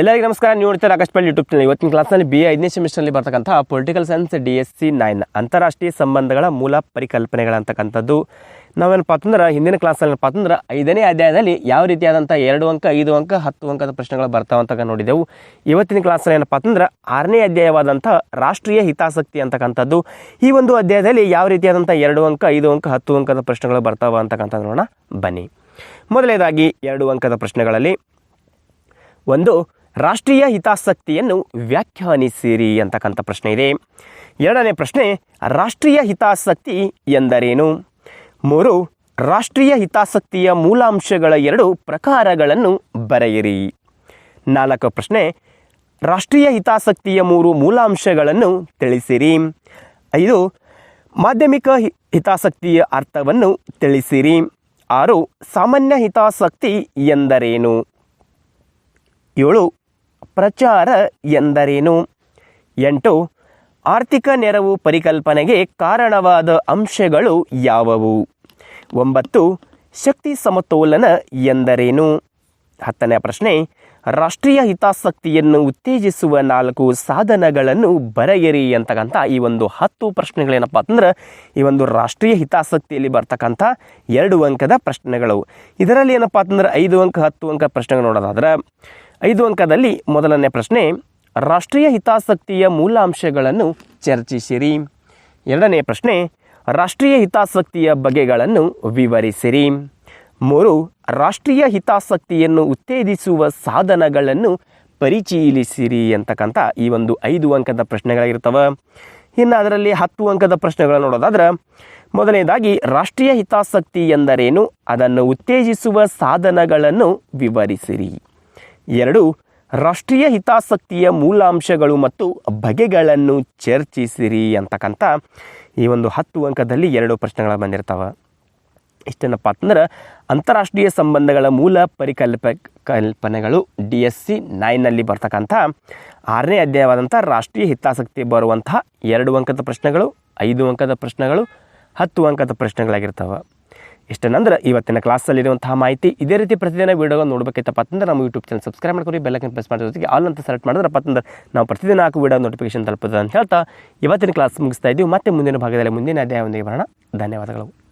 ಎಲ್ಲರಿಗೂ ನಮಸ್ಕಾರ. ನೀವು ನೋಡ್ತಾರೆ ಆಕಾಶ್ ಪಳ್ಳಿ ಯೂಟ್ಯೂಬ್ ಚಾನಲ್ ಇವತ್ತಿನ ಕ್ಲಾಸ್ನಲ್ಲಿ ಬಿ ಐದನೇ ಸೆಮಿಸ್ಟರ್ನಲ್ಲಿ ಬರ್ತಕ್ಕಂಥ political science D S C nine ಅಂತಾರಾಷ್ಟ್ರೀಯ ಸಂಬಂಧಗಳ ಮೂಲ ಪರಿಕಲ್ಪನೆಗಳಂತಕ್ಕಂಥದ್ದು. ನಾವೇನಪ್ಪ ಅಂತಂದ್ರೆ, ಹಿಂದಿನ ಕ್ಲಾಸಲ್ಲಿ ಏನಪ್ಪ ಅಂತಂದ್ರೆ, ಐದನೇ ಅಧ್ಯಾಯದಲ್ಲಿ ಯಾವ ರೀತಿಯಾದಂಥ ಎರಡು ಅಂಕ, ಐದು ಅಂಕ, ಹತ್ತು ಅಂಕದ ಪ್ರಶ್ನೆಗಳು ಬರ್ತಾವಂತ ನೋಡಿದೆವು. ಇವತ್ತಿನ ಕ್ಲಾಸಲ್ಲಿ ಏನಪ್ಪ ಅಂತಂದ್ರೆ, ಆರನೇ ಅಧ್ಯಾಯವಾದಂಥ ರಾಷ್ಟ್ರೀಯ ಹಿತಾಸಕ್ತಿ ಅಂತಕ್ಕಂಥದ್ದು. ಈ ಒಂದು ಅಧ್ಯಾಯದಲ್ಲಿ ಯಾವ ರೀತಿಯಾದಂಥ ಎರಡು ಅಂಕ, ಐದು ಅಂಕ, ಹತ್ತು ಅಂಕದ ಪ್ರಶ್ನೆಗಳು ಬರ್ತಾವ ಅಂತಕ್ಕಂಥದ್ದು ನೋಡೋಣ. ಬನ್ನಿ. ಮೊದಲನೇದಾಗಿ ಎರಡು ಅಂಕದ ಪ್ರಶ್ನೆಗಳಲ್ಲಿ ಒಂದು ರಾಷ್ಟ್ರೀಯ ಹಿತಾಸಕ್ತಿಯನ್ನು ವ್ಯಾಖ್ಯಾನಿಸಿರಿ ಅಂತಕ್ಕಂಥ ಪ್ರಶ್ನೆ ಇದೆ. ಎರಡನೇ ಪ್ರಶ್ನೆ, ರಾಷ್ಟ್ರೀಯ ಹಿತಾಸಕ್ತಿ ಎಂದರೇನು? ಮೂರು, ರಾಷ್ಟ್ರೀಯ ಹಿತಾಸಕ್ತಿಯ ಮೂಲಾಂಶಗಳ ಎರಡು ಪ್ರಕಾರಗಳನ್ನು ಬರೆಯಿರಿ. ನಾಲ್ಕು ಪ್ರಶ್ನೆ, ರಾಷ್ಟ್ರೀಯ ಹಿತಾಸಕ್ತಿಯ ಮೂರು ಮೂಲಾಂಶಗಳನ್ನು ತಿಳಿಸಿರಿ. ಐದು, ಮಾಧ್ಯಮಿಕ ಹಿತಾಸಕ್ತಿಯ ಅರ್ಥವನ್ನು ತಿಳಿಸಿರಿ. ಆರು, ಸಾಮಾನ್ಯ ಹಿತಾಸಕ್ತಿ ಎಂದರೇನು? ಏಳು ಪ್ರಚಾರ ಎಂದರೇನು? ಎಂಟು, ಆರ್ಥಿಕ ನೆರವು ಪರಿಕಲ್ಪನೆಗೆ ಕಾರಣವಾದ ಅಂಶಗಳು ಯಾವುವು? ಒಂಬತ್ತು, ಶಕ್ತಿ ಸಮತೋಲನ ಎಂದರೇನು? ಹತ್ತನೇ ಪ್ರಶ್ನೆ, ರಾಷ್ಟ್ರೀಯ ಹಿತಾಸಕ್ತಿಯನ್ನು ಉತ್ತೇಜಿಸುವ ನಾಲ್ಕು ಸಾಧನಗಳನ್ನು ಬರೆಯಿರಿ ಅಂತಕ್ಕಂಥ ಈ ಒಂದು ಹತ್ತು ಪ್ರಶ್ನೆಗಳೇನಪ್ಪ ಅಂತಂದ್ರೆ, ಈ ಒಂದು ರಾಷ್ಟ್ರೀಯ ಹಿತಾಸಕ್ತಿಯಲ್ಲಿ ಬರ್ತಕ್ಕಂಥ ಎರಡು ಅಂಕದ ಪ್ರಶ್ನೆಗಳು. ಇದರಲ್ಲಿ ಏನಪ್ಪ ಅಂತಂದ್ರೆ ಐದು ಅಂಕ, ಹತ್ತು ಅಂಕ ಪ್ರಶ್ನೆಗಳು ನೋಡೋದಾದ್ರೆ ಐದು ಅಂಕದಲ್ಲಿ ಮೊದಲನೇ ಪ್ರಶ್ನೆ, ರಾಷ್ಟ್ರೀಯ ಹಿತಾಸಕ್ತಿಯ ಮೂಲಾಂಶಗಳನ್ನು ಚರ್ಚಿಸಿರಿ. ಎರಡನೇ ಪ್ರಶ್ನೆ, ರಾಷ್ಟ್ರೀಯ ಹಿತಾಸಕ್ತಿಯ ಬಗೆಗಳನ್ನು ವಿವರಿಸಿರಿ. ಮೂರು, ರಾಷ್ಟ್ರೀಯ ಹಿತಾಸಕ್ತಿಯನ್ನು ಉತ್ತೇಜಿಸುವ ಸಾಧನಗಳನ್ನು ಪರಿಶೀಲಿಸಿರಿ ಅಂತಕ್ಕಂಥ ಈ ಒಂದು ಐದು ಅಂಕದ ಪ್ರಶ್ನೆಗಳಾಗಿರ್ತವೆ. ಇನ್ನು ಅದರಲ್ಲಿ ಹತ್ತು ಅಂಕದ ಪ್ರಶ್ನೆಗಳನ್ನು ನೋಡೋದಾದ್ರೆ, ಮೊದಲನೇದಾಗಿ, ರಾಷ್ಟ್ರೀಯ ಹಿತಾಸಕ್ತಿ ಎಂದರೇನು? ಅದನ್ನು ಉತ್ತೇಜಿಸುವ ಸಾಧನಗಳನ್ನು ವಿವರಿಸಿರಿ. ಎರಡು, ರಾಷ್ಟ್ರೀಯ ಹಿತಾಸಕ್ತಿಯ ಮೂಲಾಂಶಗಳು ಮತ್ತು ಬಗೆಗಳನ್ನು ಚರ್ಚಿಸಿರಿ ಅಂತಕ್ಕಂಥ ಈ ಒಂದು ಹತ್ತು ಅಂಕದಲ್ಲಿ ಎರಡು ಪ್ರಶ್ನೆಗಳು ಬಂದಿರ್ತಾವೆ. ಇಷ್ಟೇನಪ್ಪ ಅಂತಂದ್ರೆ, ಅಂತಾರಾಷ್ಟ್ರೀಯ ಸಂಬಂಧಗಳ ಮೂಲ ಪರಿಕಲ್ಪ ಕಲ್ಪನೆಗಳು ಡಿ ಎಸ್ ಸಿ ನೈನಲ್ಲಿ ಬರ್ತಕ್ಕಂಥ ಆರನೇ ಅಧ್ಯಾಯವಾದಂಥ ರಾಷ್ಟ್ರೀಯ ಹಿತಾಸಕ್ತಿ ಬರುವಂತಹ ಎರಡು ಅಂಕದ ಪ್ರಶ್ನೆಗಳು, ಐದು ಅಂಕದ ಪ್ರಶ್ನೆಗಳು, ಹತ್ತು ಅಂಕದ ಪ್ರಶ್ನೆಗಳಾಗಿರ್ತವೆ. ಇಷ್ಟೇನಂದ್ರೆ ಇವತ್ತಿನ ಕ್ಲಾಸಲ್ಲಿರುವಂತಹ ಮಾಹಿತಿ ಇದೇ ರೀತಿ ಪ್ರತಿದಿನ ವೀಡಿಯೋ ನೋಡಬೇಕೈತಪ್ಪ ಅಂದ್ರೆ ನಮ್ಮ ಯೂಟ್ಯೂಬ್ ಚಾನಲ್ ಸಬ್ಸ್ಕ್ರೈಬ್ ಮಾಡ್ಕೊರಿ ಬೆಲ್ಲಕ್ಕೆ ಪ್ರೆಸ್ ಮಾಡೋ ಜೊತೆಗೆ ಆಲ್ ಅಂತ ಸೆಲೆಕ್ಟ್ ಮಾಡಿದ್ರಪ್ಪ ಅಂತಂದ್ರೆ ನಾವು ಪ್ರತಿದಿನ ಹಾಕೋ ವೀಡಿಯೋ ನೋಟಿಫಿಕೇಶನ್ ತಲುಪುತ್ತದೆ ಅಂತ ಹೇಳ್ತಾ ಇವತ್ತಿನ ಕ್ಲಾಸ್ ಮುಗಿಸ್ತಾ ಇದ್ದೀವಿ ಮತ್ತೆ ಮುಂದಿನ ಭಾಗದಲ್ಲಿ ಮುಂದಿನ ಅಧ್ಯಾಯ ಒಂದಿಗೆ ಬರೋಣ. ಧನ್ಯವಾದಗಳು.